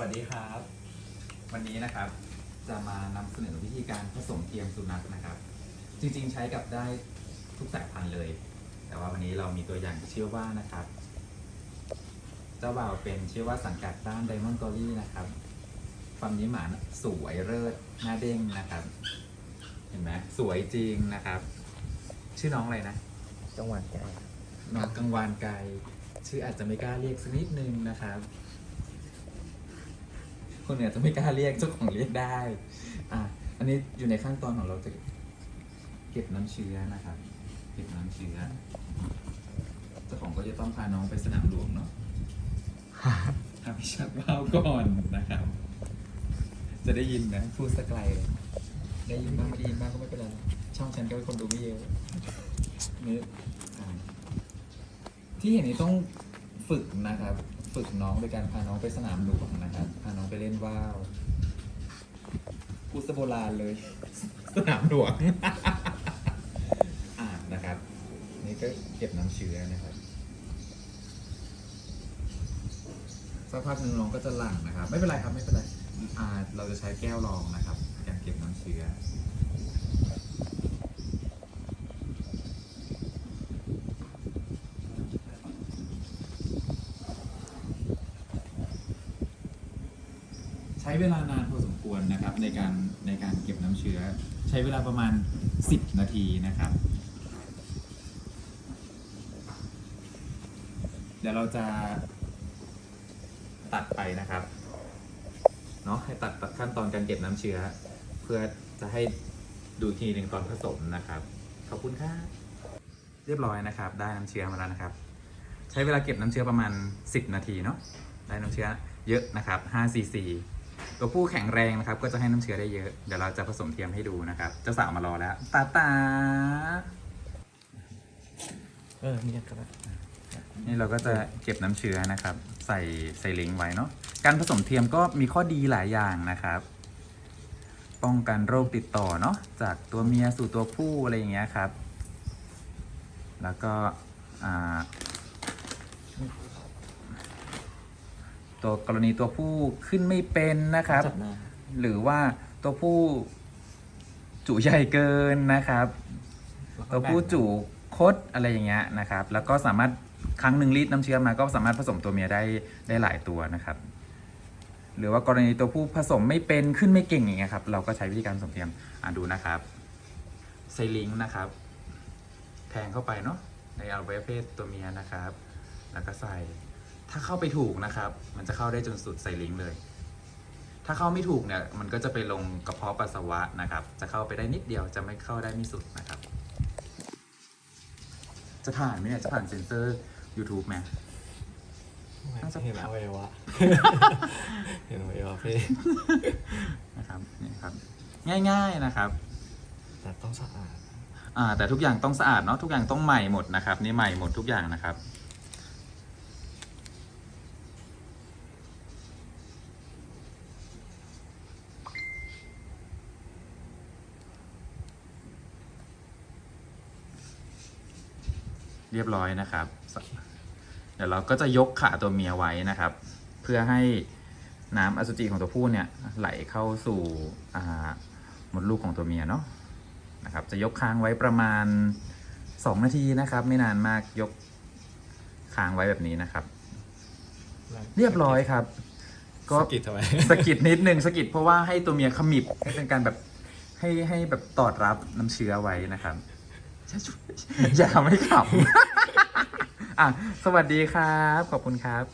วัสดีครับ วันนี้นะครับจะมานำเสนอวิธีการผสมเทียมสุนัขนะครับ จริงๆใช้กับได้ทุกสายพันธุ์เลย แต่ว่าวันนี้เรามีตัวอย่างที่ชื่อว่านะครับ เจ้าบ่าวเป็นชื่อว่าสังกัดบ้านไดมอนด์กอรี่นะครับความยิ้มหมานสวยเลิศหน้าเด้งนะครับ เห็นไหมสวยจริงนะครับ ชื่อน้องอะไรนะ จังหวัดแก่น้องกังวานไกลชื่ออาจจะไม่กล้าเรียกสักนิดนึงนะครับ คนเนี่ยจะไม่กล้าเรียกเจ้าของเรียกได้ อะอันนี้อยู่ในขั้นตอนของเราจะเก็บน้ำเชื้อนะครับ เก็บน้ำเชื้อเจ้าของก็จะต้องพาน้องไปสนามหลวงเนาะพาไปชักว่าวก่อนนะครับ จะได้ยินนะพูดสักไกลเลยได้ยินบ้างไม่ได้ยินบ้างก็ไม่เป็นไรช่องฉันก็เป็นคนดูไม่เยอะนี่อ่าที่เห็นนี้ต้องฝึกนะครับ ฝึกน้องโดยการพาน้องไปสนามหลวงนะครับ พาน้องไปเล่นว่าวพูดสโบราณเลย สนามหลวง อ่านะครับ นี่ก็เก็บน้ำเชื้อนะครับสักพักหนึ่งน้องก็จะหลั่งนะครับ ไม่เป็นไรครับไม่เป็นไรอ่าเราจะใช้แก้วรองนะครับในการเก็บน้ำเชื้อ ใช้เวลานานพอสมควรนะครับในการในการเก็บน้ำเชื้อ ใช้เวลาประมาณ 10 นาทีนะครับ เดี๋ยวเราจะตัดไปนะครับเนาะให้ตัดตัดขั้นตอนการเก็บน้ำเชื้อ เพื่อจะให้ดูอีกทีหนึ่งตอนผสมนะครับ ขอบคุณครับเรียบร้อยนะครับ ได้น้ำเชื้อมาแล้วนะครับ ใช้เวลาเก็บน้ำเชื้อประมาณ 10 นาทีเนาะได้น้ำเชื้อเยอะนะครับ5 cc ตัวผู้แข็งแรงนะครับ ก็จะให้น้ำเชื้อได้เยอะ เดี๋ยวเราจะผสมเทียมให้ดูนะครับ เจ้าสาวมารอแล้วตาตาเออเนี่ยก็ได้นี่เราก็จะเก็บน้ำเชื้อนะครับ ใส่ใส่ลิงก์ไว้เนาะการผสมเทียมก็มีข้อดีหลายอย่างนะครับ ป้องกันโรคติดต่อเนาะจากตัวเมียสู่ตัวผู้อะไรอย่างเงี้ยครับ แล้วก็อ่า ตัวกรณีตัวผู้ขึ้นไม่เป็นนะครับ จับหน้าหรือว่าตัวผู้จุใหญ่เกินนะครับ ตัวผู้จุคดอะไรอย่างเงี้ยนะครับ แล้วก็สามารถครั้งหนึ่งรีดน้ำเชื้อมาก็สามารถผสมตัวเมียได้ได้หลายตัวนะครับ หรือว่ากรณีตัวผู้ผสมไม่เป็นขึ้นไม่เก่งอย่างเงี้ยครับเราก็ใช้วิธีการผสมเทียมอ่าดูนะครับไซลิงค์นะครับ แทงเข้าไปเนาะในอวัยวะเพศตัวเมียนะครับ แล้วก็ใส่ ถ้าเข้าไปถูกนะครับ มันจะเข้าได้จนสุดไซลิงค์เลย ถ้าเข้าไม่ถูกเนี่ย มันก็จะไปลงกระเพาะปัสสาวะนะครับ จะเข้าไปได้นิดเดียว จะไม่เข้าได้ไม่สุดนะครับ จะผ่านไหมเนี่ย จะผ่านเซ็นเซอร์ YouTube ไหม น่าจะ เห็นอวัยวะ เห็นอวัยวะเพศนะครับนี่ครับ ง่ายๆนะครับ แต่ต้องสะอาด อ่าแต่ทุกอย่างต้องสะอาดเนาะทุกอย่างต้องใหม่หมดนะครับ นี่ใหม่หมดทุกอย่างนะครับ เรียบร้อยนะครับ เดี๋ยวเราก็จะยกขาตัวเมียไว้นะครับ เพื่อให้น้ำอสุจิของตัวผู้เนี่ยไหลเข้าสู่อ่ามดลูกของตัวเมียเนาะนะครับ จะยกค้างไว้ประมาณ 2 นาทีนะครับ ไม่นานมากยกค้างไว้แบบนี้นะครับ เรียบร้อยครับ ก็สะกิดทำไมสะกิดนิดนึงสะกิดเพราะว่าให้ตัวเมียขมิบให้เป็นการแบบให้ให้แบบตอดรับน้ำเชื้อไว้นะครับ อย่าทำให้ขำอะสวัสดีครับ ขอบคุณครับ